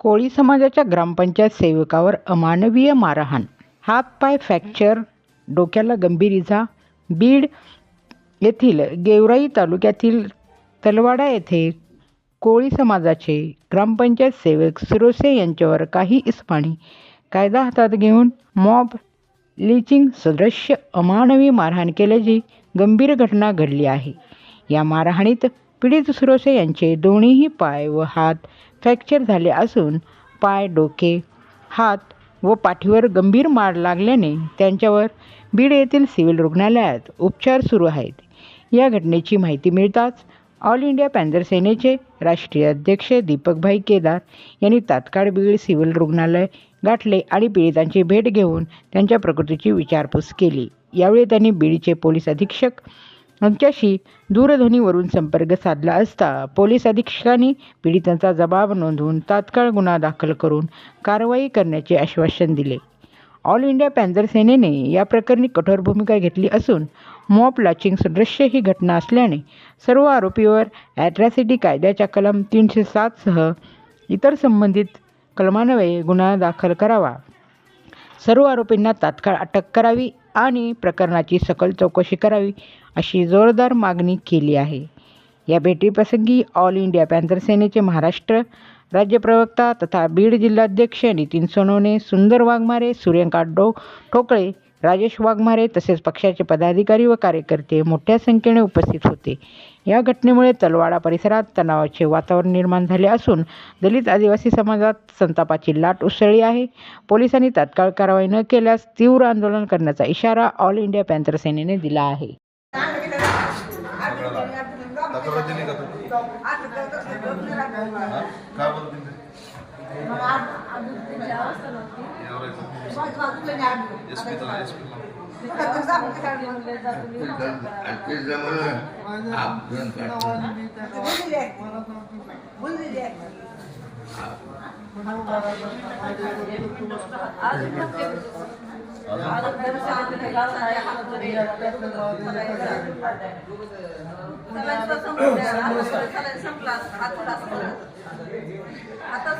कोळी समाजाच्या ग्रामपंचायत सेवकावर अमानवीय मारहाण. हातपाय फ्रॅक्चर डोक्याला गंभीर इजा. बीड येथील गेवराई तालुक्यातील तलवाडा येथे कोळी समाजाचे ग्रामपंचायत सेवक सुरोसे यांच्यावर काही इस्मानी कायदा हातात घेऊन मॉब लिचिंग सदृश्य अमानवी मारहाण केल्याची गंभीर घटना घडली आहे. या मारहाणीत पीडित सुरोसे यांचे दोन्हीही पाय व हात फ्रॅक्चर झाले असून पाय डोके हात व पाठीवर गंभीर मार लागल्याने त्यांच्यावर बीड येथील सिव्हिल रुग्णालयात उपचार सुरू आहेत. या घटनेची माहिती मिळताच ऑल इंडिया पॅन्झर सेनेचे राष्ट्रीय अध्यक्ष दीपकभाई केदार यांनी तात्काळ बीड सिव्हिल रुग्णालय गाठले आणि पीडितांची भेट घेऊन त्यांच्या प्रकृतीची विचारपूस केली. यावेळी त्यांनी बीडचे पोलीस अधीक्षक आमच्याशी दूरध्वनीवरून संपर्क साधला असता पोलीस अधीक्षकांनी पीडितांचा जबाब नोंदवून तात्काळ गुन्हा दाखल करून कारवाई करण्याचे आश्वासन दिले. ऑल इंडिया पॅन्झर सेनेने या प्रकरणी कठोर भूमिका घेतली असून मॉप लाचिंग सदृश्य ही घटना असल्याने सर्व आरोपीवर ॲट्रॅसिटी कायद्याच्या कलम तीनशे सातसह इतर संबंधित कलमान्वये गुन्हा दाखल करावा. सर्व आरोपींना तात्काळ अटक करावी. आणि प्रकरणाची सखोल चौकशी करावी अशी जोरदार मागणी केली आहे. या भेटीप्रसंगी ऑल इंडिया पॅन्थर सेनेचे महाराष्ट्र राज्य प्रवक्ता तथा बीड जिल्हाध्यक्ष नितीन सोनवणे सुंदर वाघमारे सूर्यकांत डो ठोकळे राजेश वाघमारे तसेच पक्षाचे पदाधिकारी व कार्यकर्ते मोठ्या संख्येने उपस्थित होते. या घटनेमुळे तलवाडा परिसरात तणावाचे वातावरण निर्माण झाले असून दलित आदिवासी समाजात संतापाची लाट उसळली आहे. पोलिसांनी तात्काळ कारवाई न केल्यास तीव्र आंदोलन करण्याचा इशारा ऑल इंडिया पॅन्थर सेनेने दिला आहे. का तू हा? आता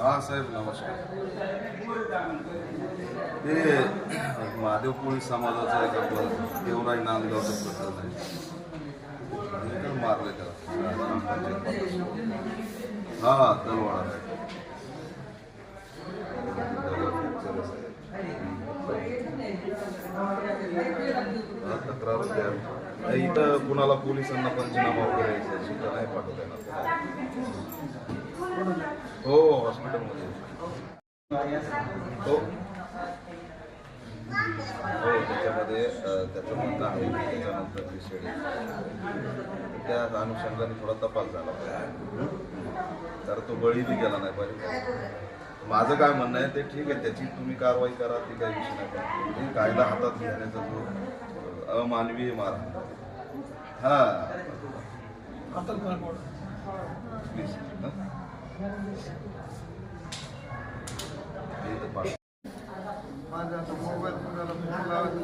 हा साहेब नमस्कार. ते महादेव कोळी समाजाचा एक आपला देवराई नांदगावचं प्रकरण आहे. मारले त्याला. हा हा तलवाडा हा, तक्रार द्या नाही, इथं कुणाला पोलिसांना पंचनामा वगैरे सुद्धा नाही पाठवता येणार. हो हॉस्पिटलमध्ये. हो. हो त्याच्यामध्ये त्याचं म्हणणं आहे की त्याच्यानंतर विषय त्या अनुषंगाने थोडा तपास झाला पाहिजे. तर तो बळी बी गेला नाही पाहिजे. माझं काय म्हणणं आहे ते ठीक आहे त्याची तुम्ही कारवाई करा ती काही विषय नाही हे कायदा हातात घेण्याचा जो अमानवीय मार्ग. हा. प्लीज माझा मोबाईल कुणाला फोन लावायचा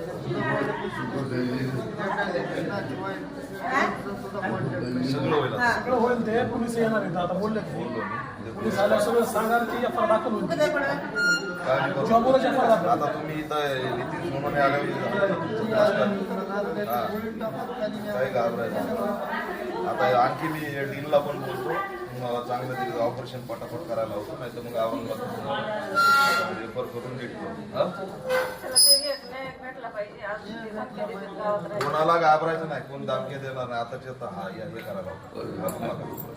सगळं होईल. आता. सगळं होईल ते. पोलीस येणार आहेत. आता बोलले ते. बोललो मी. पोलीस आल्यावर सगळं सांगाल की एफ दाखल होईल काय करू? जॉबवरच एफ दाखल आता तुम्ही इथं नितीन आल्यावर हा. काही घाबरायचं नाही. आता आणखी मी डीलला पण बोलतो तुम्हाला चांगलं तिथे ऑपरेशन पटापट करायला होतं नाही तर मग औरंगाबाद रेफर करून नीट कोणाला घाबरायचं नाही. कोण दामके देणार नाही. आताचे आता हा या हे करायला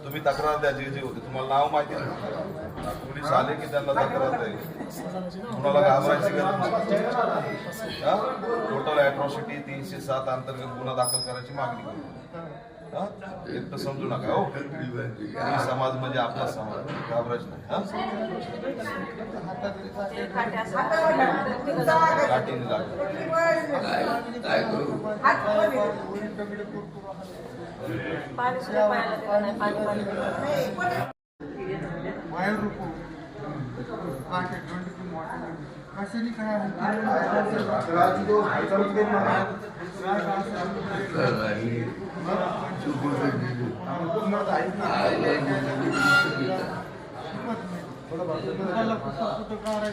तुम्ही तक्रार द्या जे जे होते. तुम्हाला नाव माहिती आहे पोलीस आले की त्यांना तक्रार द्यायची कुणाला घाबरायची गरज नाही. हा? टोटल अॅट्रॉसिटी तीनशे सात अंतर्गत गुन्हा दाखल करायची मागणी करू? एकटं समजू नका हो. मी समाज म्हणजे आपला समाज घाबरायचं नाही हा? काय कुठं कुठं काम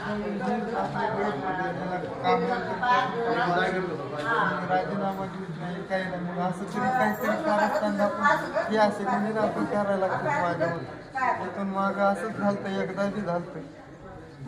राजीनामा देत नाही काही नाही मग असं तरी काहीतरी कारस्थान आपण हे असे म्हणजे करायला लागतं माझ्यावर इथून मागं असंच झालतं एकदा बी झालतं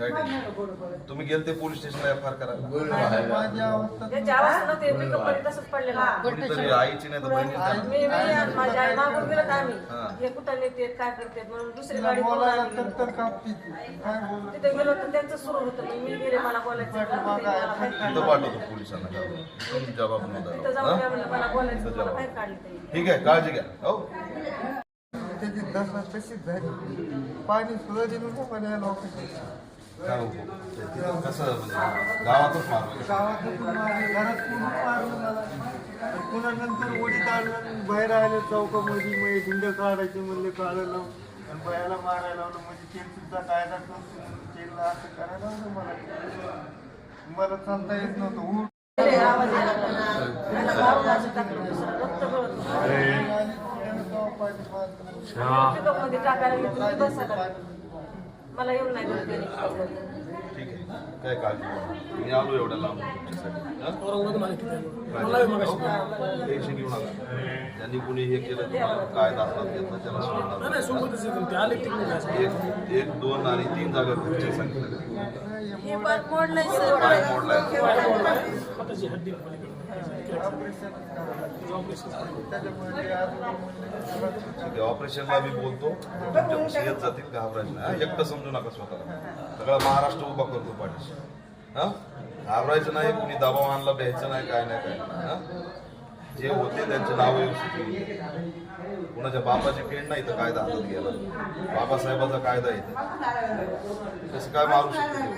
काय टेन्शन तुम्ही गेलते पोलीस स्टेशनला एफ आर करायला. ते पिकअपमध्ये तसंच पडलेला. कुणीतरी आईची नाही तर बहिणीची मी मी आणि माझी आई मागून गेलो हा. आम्ही? हे. कुठं नेते काय करते म्हणून दुसरी गाडी तिथे गेलो तर त्यांचं सुरू होतं. मी मी गेले मला बोलायचं होतं. ते मला बाहेर तिथं काढलं. पाठवतो पोलिसांना. तुम्ही जबाब तिथं नोंदवा. जाऊन हा? त्या म्हणलं मला बोलायचं मला बाहेर काढलं ते ठीक आहे काळजी घ्या. हो? त्याची दशा तशीच झाली. पाणी सुद्धा दिलं ना पण या हो? ते तिथं कसं म्हणजे गावातच मारलं गावातून मारलं, घरात पूर्ण मारलं मला पुन्हा नंतर ओढीत आणलं आणि बाहेर आले चौकामध्ये मग गुंड काढायचे म्हणले काढायला लावून आणि बायाला मारायला लावलं म्हणजे ते सुद्धा कायदा म्हणून त्यांना असं करायला लावलं मला. मला चालता येत नव्हतं. उठ. टाकायला मला येऊन नाही दिलं त्याने. ठीक आहे. काय काळजी. मी आलो एवढ्या लांब तुमच्यासाठी. हा? हो, टेन्शन घेऊ नका. ज्यांनी कुणी हे केलं तुम्हाला काय दाखवत घेतलं त्याला सोडणार नाही आले. एक एक दोन आणि तीन जागा घरचे सांगितलं हे पण मोडलंय सर. पाय मोडलाय. ते ऑपरेशनला मी बोलतो. तुमच्या येत जातील घाबरायचं नाही एकटं समजू नका स्वतःला. सगळा महाराष्ट्र उभा करतो पाठीशी. हा? घाबरायचं नाही कुणी दबाव आणला द्यायचं नाही काय नाही काय नाही. हा? जे होते त्यांचे नाव येऊ शकते कुणाच्या बापाची पेंड नाही तर कायदा हातात गेला बाबासाहेबाचा कायदा इथे कसं काय मारू शकतो?